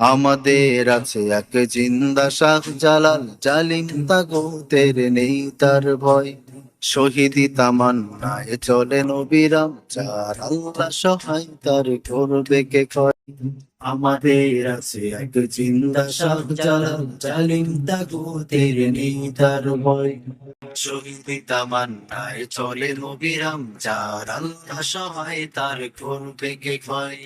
আমাদের আছে এক জিন্দা শাহ জালাল, জালিম তাগুতের নেই তার ভয়। শহীদি তামান্নায় চলে নবিরাম যার আল্লাহ সহায় তার করবে কে ক্ষয়। আমাদের আছে এক জিন্দা শাহ জালাল, জালিম তাগুতের নেই তার ভয়। শহীদি তামান্নায় চলে নবিরাম যার আল্লাহ সহায় তার করবে কে ক্ষয়।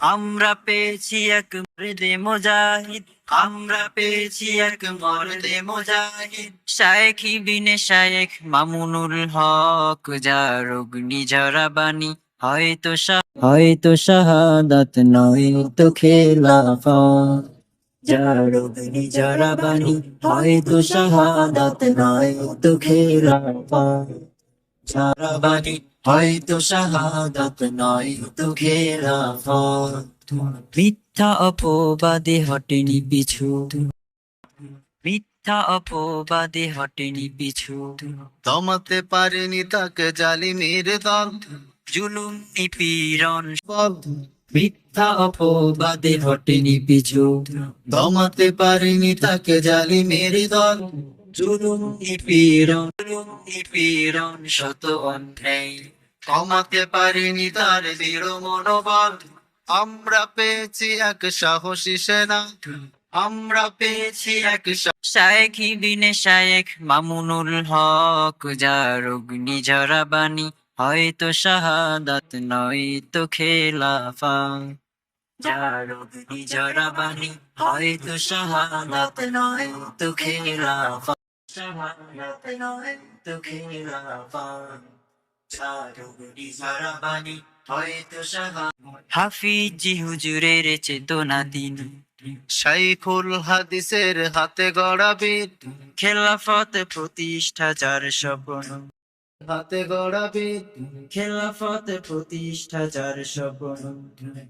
আমরা পেয়েছি এক মর্দে মুজাহিদ, আমরা পেয়েছি এক মর্দে মুজাহিদ। শায়েখ বিনে শায়েখ মামুনুল হক, যার অগ্নি ঝরা বাণী, হয়তো হয়তো শাহাদাত নয় তো খেলাফ যার অগ্নি ঝরা বাণী, হয়তো শাহাদাত নয় তো খেলাফা যারা বাণী হয়তো শাহাদাত নয় খেলাফত মিথ্যা অপবাদে হটেনি পিছু। মিথ্যা অপবাদে হটেনি পিছু। দমাতে পারেনি তাকে জালিমের দল। জুলুম নিপীড়ন। মিথ্যা অপবাদে হটেনি পিছু। দমাতে পারেনি তাকে জালিমের দল। জুলুম, নিপীড়ন নিপীড়ন শত অন্যায়। কমাতে পারেনি তার দৃঢ় মনোবল। আমরা পেয়েছি এক সাহসী সেনা। আমরা পেয়েছি এক শায়েখ বিনে শায়েখ মামুনুল হক, যার অগ্নি ঝরা বাণী, হয়তো শাহাদাত নয় তো খেলাফা। যার অগ্নি বাণী, হয়তো শাহাদাত নয় তো খেলাফা। হাফিজি হুজুরের চেতনা দিন শাইখুল হাদিসের হাতে গড়াবে। খেলাফত প্রতিষ্ঠা যার স্বপ্ন। হাতে গড়া বীর খেলাফত প্রতিষ্ঠা যার স্বপ্ন।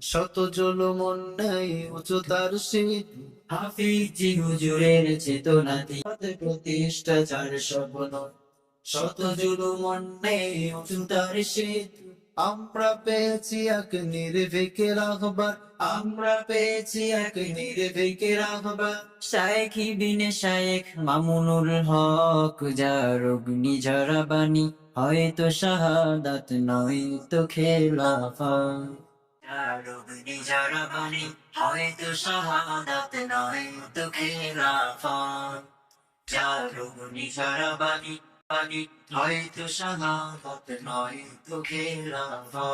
শত জুলুম, অন্যায়, উঁচু তার শীত হাফিজি হুজুরের চেতনা দিয়ে প্রতিষ্ঠা যার স্বপ্ন। শত জুলুম, অন্যায়, উঁচু তার শীত আমরা পেয়েছি এক নির্ভীকে রাখবার, আমরা পেয়েছি এক নির্ভীকে রাখবার। শায়েখ বিনে শায়েখ মামুনুল হক, যার অগ্নি ঝরা বাণী, হয়তো শাহাদাত নয় তো খেলাফা। যার অগ্নি হয়তো শাহাদাত নয় তো খেলাফা। যার অগ্নি ঝরা বাণী হয়তো শাহাদাত নয় তো খেলাফা